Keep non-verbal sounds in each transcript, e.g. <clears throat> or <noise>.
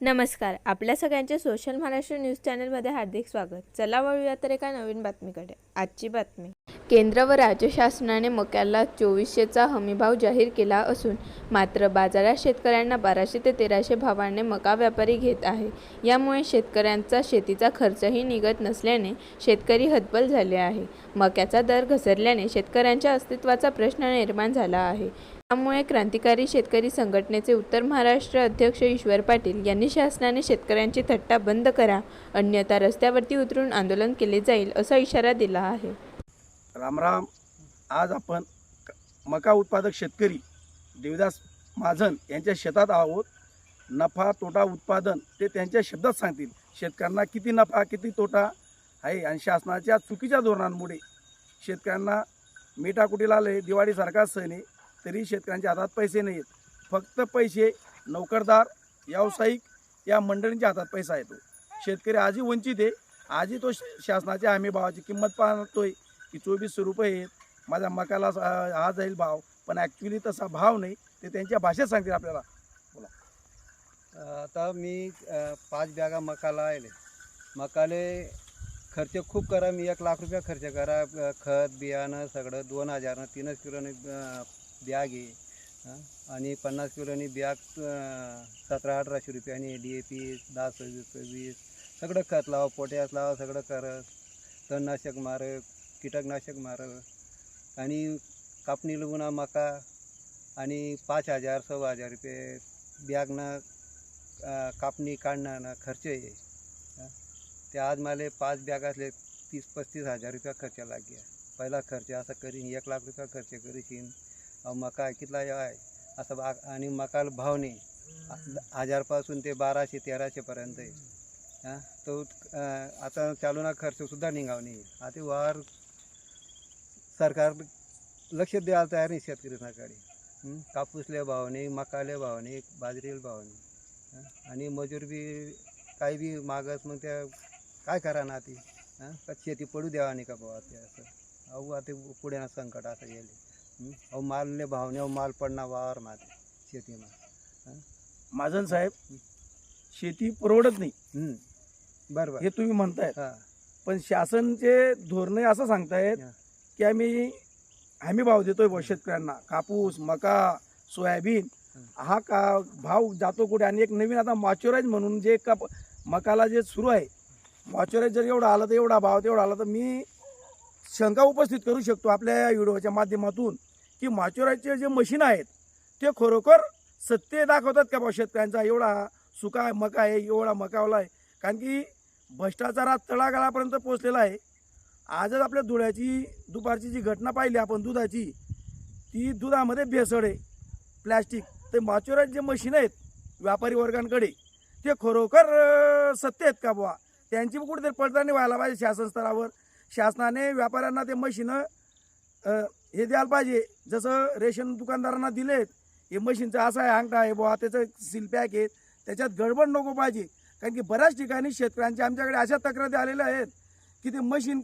नमस्कार आपल्या सगळ्यांचे सोशल महाराष्ट्र न्यूज चॅनलमध्ये हार्दिक स्वागत. चला वळूया तर एका नवीन बातमीकडे. आजची बातमी. केंद्र व राज्य शासनाने मक्याला चोवीसशेचा हमीभाव जाहीर केला असून मात्र बाजारात शेतकऱ्यांना बाराशे ते तेराशे भावाने मका व्यापारी घेत आहे. यामुळे शेतकऱ्यांचा शेतीचा खर्चही निघत नसल्याने शेतकरी हतबल झाले आहे. मक्याचा दर घसरल्याने शेतकऱ्यांच्या अस्तित्वाचा प्रश्न निर्माण झाला आहे. त्यामुळे क्रांतिकारी शेतकरी संघटनेचे उत्तर महाराष्ट्र अध्यक्ष ईश्वर पाटील यांनी शासनाने शेतकऱ्यांची थट्टा बंद करा अन्यथा रस्त्यावरती उतरून आंदोलन केले जाईल असा इशारा दिला आहे. रामराम आज आपण मका उत्पादक शेतकरी देवदास महाजन यांच्या शेतात आहोत. नफा तोटा उत्पादन ते त्यांच्या शब्दात सांगतील. शेतकऱ्यांना किती नफा किती तोटा आहे आणि शासनाच्या चुकीच्या धोरणांमुळे शेतकऱ्यांना मिठाकुटीला आले दिवाळीसारखा सण आहे. तरी शेतकऱ्यांच्या हातात पैसे नाही आहेत फक्त पैसे नोकरदार व्यावसायिक या मंडळींच्या हातात पैसा येतो शेतकरी आजही वंचित आहे. आजही तो श- शासनाच्या हमी भावाची किंमत पाहतोय की चोवीसशे रुपये आहेत. माझ्या मकाला हा जाईल भाव पण ॲक्च्युली तसा भाव नाही. ते त्यांच्या भाषेत सांगतील आपल्याला. बोला. आता मी पाच बॅगा मकाला आले मकाले खर्च खूप करा. मी एक लाख रुपया खर्च करा. खत बियाणं सगळं दोन हजारनं तीनच किलोने बॅग आहे. आणि पन्नास किलोनी बॅग सतरा अठराशे रुपयानी डी ए पी दहा सव्वीस सव्वीस. सगळं खत लावा पोट्यास लावा सगळं करत तणनाशक मार कीटकनाशक मार. आणि कापणी लगुना मका आणि पाच हजार सव्वा हजार रुपये बॅगनं कापणी काढणं ना खर्च आहे. ते आज मला पाच बॅग असले तीस पस्तीस हजार रुपया खर्च गया पहिला खर्च असा करीन एक लाख रुपया खर्च करीशीन मका कितला आहे? असं बा आणि मकाला भाव नाही. हजारपासून ते बाराशे तेराशेपर्यंत आहे. हां? तो आता आता चालूना खर्चसुद्धा निघाव नाही. आता वार सरकार लक्ष द्यायला तयार नाही शेतकऱ्यांकडे कापूसले भाव नाही मकाले भाव नाही बाजरीला भाव नाही. आणि मजूर बी काही बी मागस मग त्या काय करा ना ती? हां? शेती पडू द्यावा नाही का बाबा ते असं. अहो आता पुढे ना संकट असं येईल. अहो मालले भाव नाही अहो माल पडणार वावर माझे शेतीमा महाजन साहेब शेती परवडत नाही. हं. बरोबर. हे तुम्ही म्हणतायत. हां. पण शासनचे धोरणे असं सांगतायत हा. की आम्ही हमी भाव देतोय बुवा शेतकऱ्यांना. कापूस मका सोयाबीन हा. का भाव जातो कुठे? आणि एक नवीन आता मॉच्युराईज म्हणून जे का मकाला जे सुरू आहे मॉच्युराईज जर एवढा आला तर एवढा भाव तेवढा आला तर मी शंका उपस्थित करू शकतो आपल्या या व्हिडिओच्या माध्यमातून. की माचुराचे जे मशीन आहेत ते खरोखर सत्य दाखवतात का भाऊ शेतकऱ्यांचा? एवढा सुका मका आहे एवढा मकावला आहे. कारण की भ्रष्टाचारात तळागाळापर्यंत पोचलेला आहे. आजच आपल्या धुळ्याची दुपारची जी घटना पाहिली आपण दुधाची ती दुधामध्ये भेसळ आहे. प्लॅस्टिक. ते माचुराचे जे मशीन आहेत व्यापारी वर्गांकडे ते खरोखर सत्य आहेत का बुवा? त्यांची पण कुठेतरी पडताळणी व्हायला पाहिजे शासन स्तरावर. शासनाने व्यापाऱ्यांना ते मशीनं हे द्यायला पाहिजे. जसं रेशन दुकानदारांना दिलेत हे मशीनचं असं आहे अंगठा आहे बुवा त्याचं सील पॅक आहे. त्याच्यात गडबड नको पाहिजे. कारण की बऱ्याच ठिकाणी शेतकऱ्यांच्या आमच्याकडे अशा तक्रारी आलेल्या आहेत की ते मशीन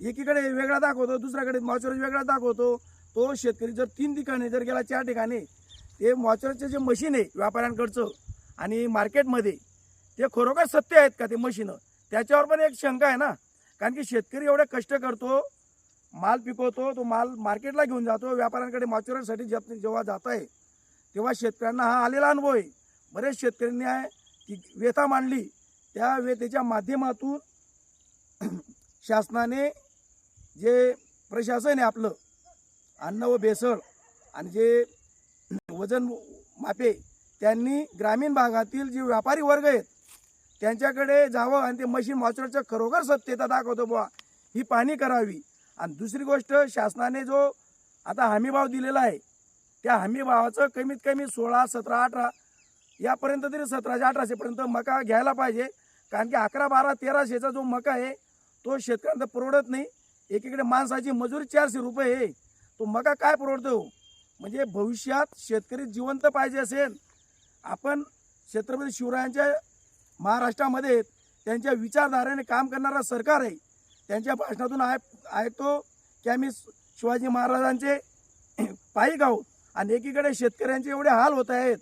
एकीकडे वेगळा दाखवतो दुसऱ्याकडे मॉचरेज वेगळा दाखवतो. तो शेतकरी जर तीन ठिकाणी जर गेला चार ठिकाणी ते मॉचरेजचं जे मशीन आहे व्यापाऱ्यांकडचं आणि मार्केटमध्ये ते खरोखर सत्य आहेत का ते मशीनं? त्याच्यावर पण एक शंका आहे ना. कारण की शेतकरी एवढे कष्ट करतो माल पिकवतो तो माल मार्केटला घेऊन जातो. व्यापाऱ्यांकडे मॉच्युराईजसाठी जप जेव्हा जात आहे तेव्हा शेतकऱ्यांना हा आलेला अनुभव आहे. बरेच शेतकऱ्यांनी आहे की व्यथा मांडली. त्या व्यथेच्या माध्यमातून <clears throat> शासनाने जे प्रशासन आहे आपलं अन्न व भेसळ आणि जे <clears throat> वजन मापे त्यांनी ग्रामीण भागातील जे व्यापारी वर्ग आहेत त्यांच्याकडे जावं आणि ते मशीन मॉचरच्या खरोखर सत्यता दाखवतो बुवा. ही पाणी करावी. आणि दुसरी गोष्ट शासनाने जो आता हमीभाव दिलेला आहे त्या हमीभावाचं कमीत कमी सोळा सतरा अठरा यापर्यंत तरी सतराशे अठराशेपर्यंत मका घ्यायला पाहिजे. कारण की अकरा बारा तेराशेचा जो मका आहे तो शेतकऱ्यांना परवडत नाही. एकीकडे माणसाची मजुरी चारशे रुपये आहे. तो मका काय परवडतो? म्हणजे भविष्यात शेतकरी जिवंत पाहिजे असेल. आपण छत्रपती शिवरायांच्या महाराष्ट्रामध्ये त्यांच्या विचारधारेने काम करणारा सरकार आहे. त्यांच्या भाषणातून आय ऐकतो की आम्ही शिवाजी महाराजांचे <clears throat> पायी आहोत. आणि एकीकडे शेतकऱ्यांचे एवढे हाल होत आहेत.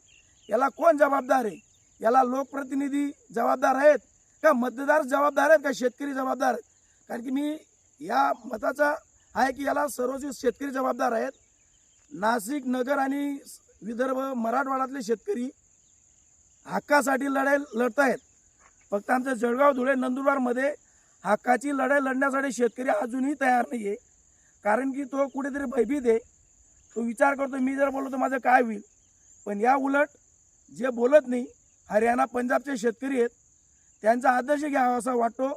याला कोण जबाबदार आहे? याला लोकप्रतिनिधी जबाबदार आहेत? का मतदार जबाबदार आहेत? का शेतकरी जबाबदार आहेत? कारण की मी या मताचा आहे की याला सर्वस्वी शेतकरी जबाबदार आहेत. नाशिक नगर आणि विदर्भ मराठवाड्यातले शेतकरी हक्कासाठी लढाई लढत आहेत फक्त आमचं जळगाव धुळे नंदुरबारमध्ये हक्काची लढाई लढण्यासाठी शेतकरी अजूनही तयार नाही आहे कारण की तो कुठेतरी भयभीत आहे. तो विचार करतो मी जर बोललो तर माझं काय होईल? पण या उलट जे बोलत नाही हरियाणा पंजाबचे शेतकरी आहेत त्यांचा आदर्श घ्यावा असा वाटतो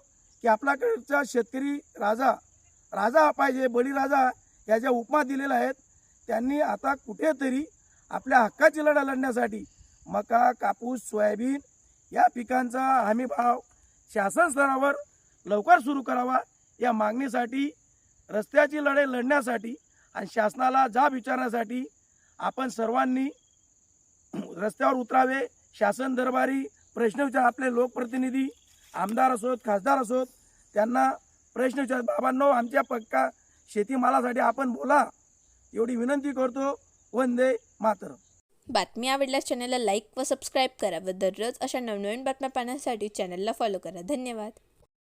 की आपल्याकडचा शेतकरी राजा राजा पाहिजे बळीराजा या ज्या उपमा दिलेल्या आहेत त्यांनी आता कुठेतरी आपल्या हक्काची लढा लढण्यासाठी मका कापूस सोयाबीन या पिकांचा हमीभाव शासन स्तरावर लवकर सुरू करावा या मागणीसाठी रस्त्याची लढाई लढण्यासाठी आणि शासनाला जाब विचारण्यासाठी आपण सर्वांनी रस्त्यावर उतरावे. शासन दरबारी प्रश्न विचार आपले लोकप्रतिनिधी आमदार असोत खासदार असोत त्यांना प्रश्न विचार बाबांनो आमच्या पक्का शेतीमालासाठी आपण बोला. एवढी विनंती करतो. वंदे मातर बातमी आवडल्यास चॅनलला लाईक व सबस्क्राईब करा व दररोज अशा नवनवीन बातम्या पाहण्यासाठी चॅनलला फॉलो करा. धन्यवाद.